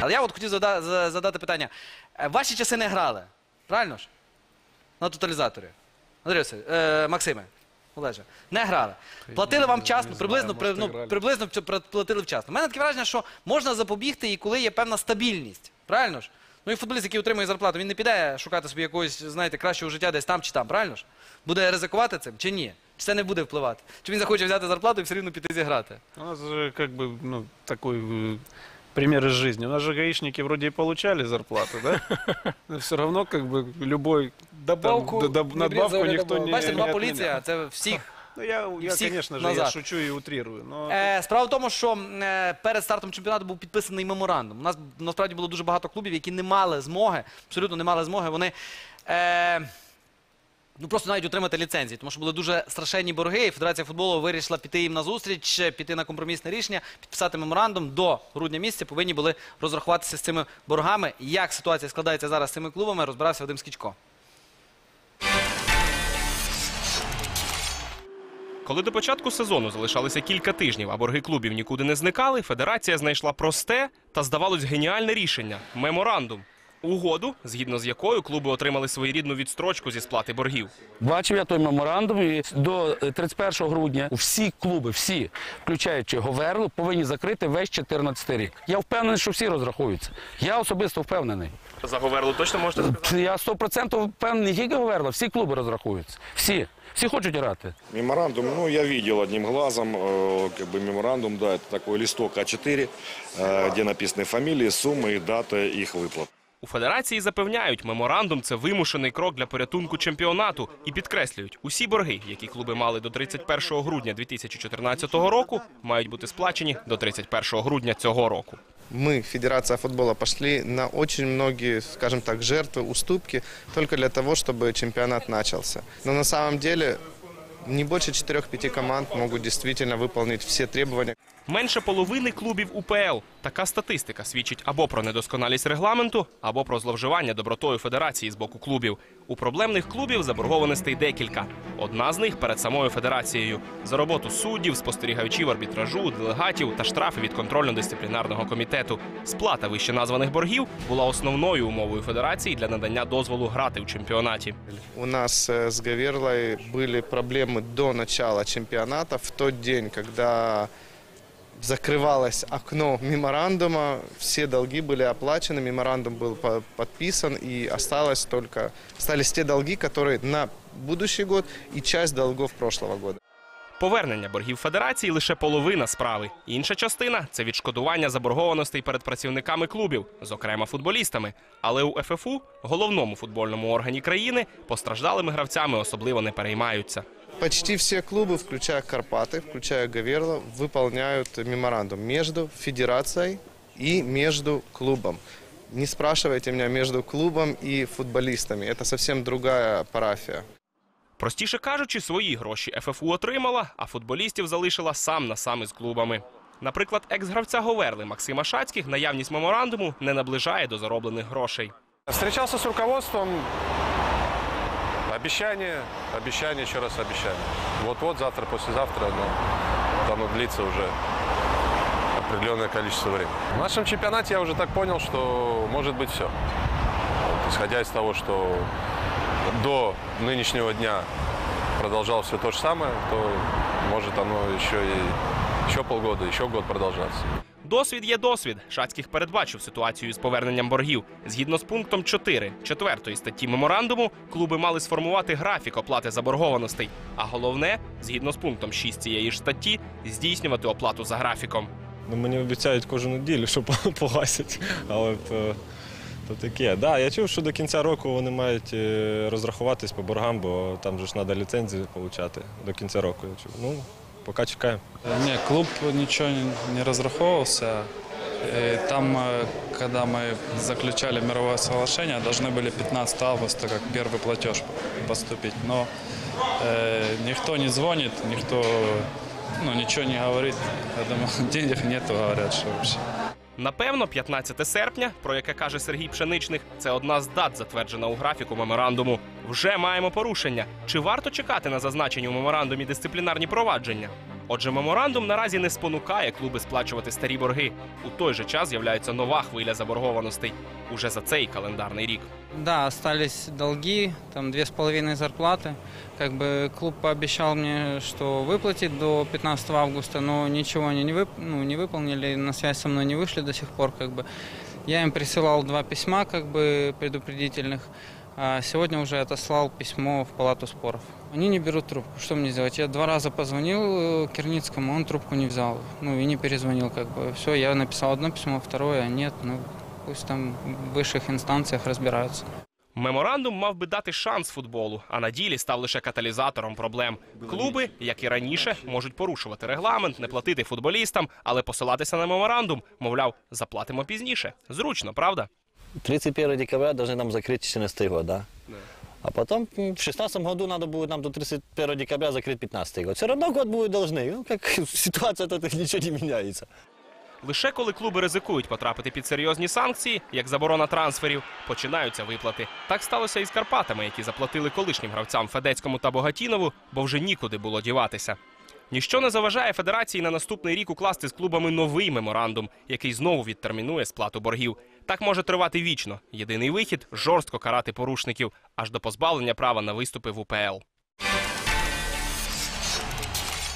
Але я от хотів зада- за- задати питання. Е, Ваші часи не грали, правильно ж? На тоталізаторі. Андрій Васильович, е, Максиме, Олеже, не грали. Платили вам вчасно, приблизно, при- ну, приблизно платили вчасно. У мене таке враження, що можна запобігти і коли є певна стабільність. Правильно ж? Ну і футболіст, який отримує зарплату, він не піде шукати собі якогось, знаєте, кращого життя десь там чи там, правильно ж? Буде ризикувати цим чи ні? Чи це не буде впливати? Чи він захоче взяти зарплату і все рівно піти зіграти? У нас же как бы, ну, такой э, пример из жизни. У нас же гаишники вроде и получали зарплату, да? Но все равно как бы любой Добавку, там, д- доб- не надбавку обрезали никто добавку. не Бачите, не нова отменял. поліція, це всіх Ну, я, я всіх конечно же, назад. я шучу и утрирую. Но Е, справа в тому, що е, перед стартом чемпіонату був підписаний меморандум. У нас насправді було дуже багато клубів, які не мали змоги, абсолютно не мали змоги. Вони е, ну просто навіть отримати ліцензії, тому що були дуже страшенні борги. І Федерація футболу вирішила піти їм на зустріч, е, піти на компромісне рішення, підписати меморандум до грудня місяця. Повинні були розрахуватися з цими боргами. Як ситуація складається зараз з цими клубами, розбирався Вадим Скічко. Коли до початку сезону залишалося кілька тижнів, а борги клубів нікуди не зникали, федерація знайшла просте та, здавалось, геніальне рішення меморандум. Угоду, згідно з якою клуби отримали своєрідну відстрочку зі сплати боргів. Бачив я той меморандум, і до е, 31 грудня всі клуби, всі, включаючи Говерлу, повинні закрити весь 14 рік. Я впевнений, що всі розрахуються. Я особисто впевнений. За Говерлу точно можете сказати? Я 100% впевнений, не тільки Говерла, всі клуби розрахуються. Всі. Всі хочуть грати. Меморандум, ну, я видел одним глазом, э, как бы меморандум, да, это такой листок А4, э, где написаны фамилии, суммы и дата их выплат. У федерації запевняють, меморандум це вимушений крок для порятунку чемпіонату і підкреслюють, усі борги, які клуби мали до 31 грудня 2014 року, мають бути сплачені до 31 грудня цього року. мы, Федерация футбола, пошли на очень многие, скажем так, жертвы, уступки только для того, чтобы чемпионат начался. Но на самом деле не більше 4-5 команд можуть дійсно виконати всі требування. Менше половини клубів УПЛ. Така статистика свідчить або про недосконалість регламенту, або про зловживання добротою федерації з боку клубів. У проблемних клубів заборгованостей декілька. Одна з них перед самою федерацією за роботу суддів, спостерігачів арбітражу, делегатів та штрафи від контрольно-дисциплінарного комітету. Сплата вище названих боргів була основною умовою федерації для надання дозволу грати у чемпіонаті. У нас э, с Гаверлой были проблемы до начала чемпионата. В тот день, когда закрывалось окно меморандума, все долги были оплачены, меморандум был по- подписан, и осталось только, остались те долги, которые на будущий год и часть долгов прошлого года. Повернення боргів федерації лише половина справи. Інша частина це відшкодування заборгованостей перед працівниками клубів, зокрема футболістами. Але у ФФУ, головному футбольному органі країни, постраждалими гравцями особливо не переймаються. Почти все клубы, включая Карпаты, включая Гаверла, выполняют меморандум между федерацией и между клубом. Не спрашивайте меня между клубом и футболистами. Это совсем другая парафия. Простіше кажучи, свої гроші ФФУ отримала, а футболістів залишила сам на сам із клубами. Наприклад, екс-гравця Говерли Максима Шацьких наявність меморандуму не наближає до зароблених грошей. Встречался с руководством. Обещание, обещание, еще раз обещание. Вот-вот, завтра, послезавтра, но вот оно длится уже определенное количество времени. В нашем чемпионате я уже так понял, что может быть все. Вот, исходя из того, что до нынешнего дня продолжалось все то же самое, то может оно еще и еще полгода, еще год продолжаться. Досвід є досвід. Шацьких передбачив ситуацію з поверненням боргів. Згідно з пунктом 4 четвертої статті меморандуму, клуби мали сформувати графік оплати заборгованостей. А головне, згідно з пунктом 6 цієї ж статті, здійснювати оплату за графіком. Ну, мені обіцяють кожну неділю, що погасять, але то, то таке. Да, я чув, що до кінця року вони мають е, розрахуватись по боргам, бо там же ж треба ліцензію отримати до кінця року. Я чув. Ну, поки чекаємо. Не, клуб ничего не-. И Там, когда мы заключали мировое соглашение, должны были 15 августа как первый платеж поступить. Но э, никто не звонит, никто ну, ничего не говорит. Я думаю, денег нету, говорят, что вообще. Напевно, 15 серпня, про яке каже Сергій Пшеничних, це одна з дат, затверджена у графіку меморандуму. Вже маємо порушення. Чи варто чекати на зазначені у меморандумі дисциплінарні провадження? Отже, меморандум наразі не спонукає клуби сплачувати старі борги. У той же час з'являється нова хвиля заборгованостей уже за цей календарний рік. Да, остались долги, там две с половиной зарплаты. Как бы клуб пообещал мне, что выплатит до 15 августа, но ничего они не, вып, ну, не выполнили, на связь со мной не вышли до сих пор. Как бы. Я им присылал два письма как бы, предупредительных, а сегодня уже отослал письмо в палату споров. Они не берут трубку. Что мне делать? Я два раза позвонил э, Кирницкому, он трубку не взял. Ну и не перезвонил. Как бы. Все, я написал одно письмо, второе нет. Ну, пусть там в высших инстанциях разбираются. Меморандум мав би дати шанс футболу, а на ділі став лише каталізатором проблем. Клуби, як і раніше, можуть порушувати регламент, не платити футболістам, але посилатися на меморандум, мовляв, заплатимо пізніше. Зручно, правда? 31 декабря должны нам закрыть 14 год, да? А потом м, в 16 году надо будет нам до 31 декабря закрыть 15 год. Все равно год будет должны. Ну, как ситуация тут ничего не меняется. Лише коли клуби ризикують потрапити під серйозні санкції, як заборона трансферів, починаються виплати. Так сталося і з Карпатами, які заплатили колишнім гравцям Федецькому та Богатінову, бо вже нікуди було діватися. Ніщо не заважає федерації на наступний рік укласти з клубами новий меморандум, який знову відтермінує сплату боргів. Так може тривати вічно. Єдиний вихід жорстко карати порушників аж до позбавлення права на виступи в УПЛ.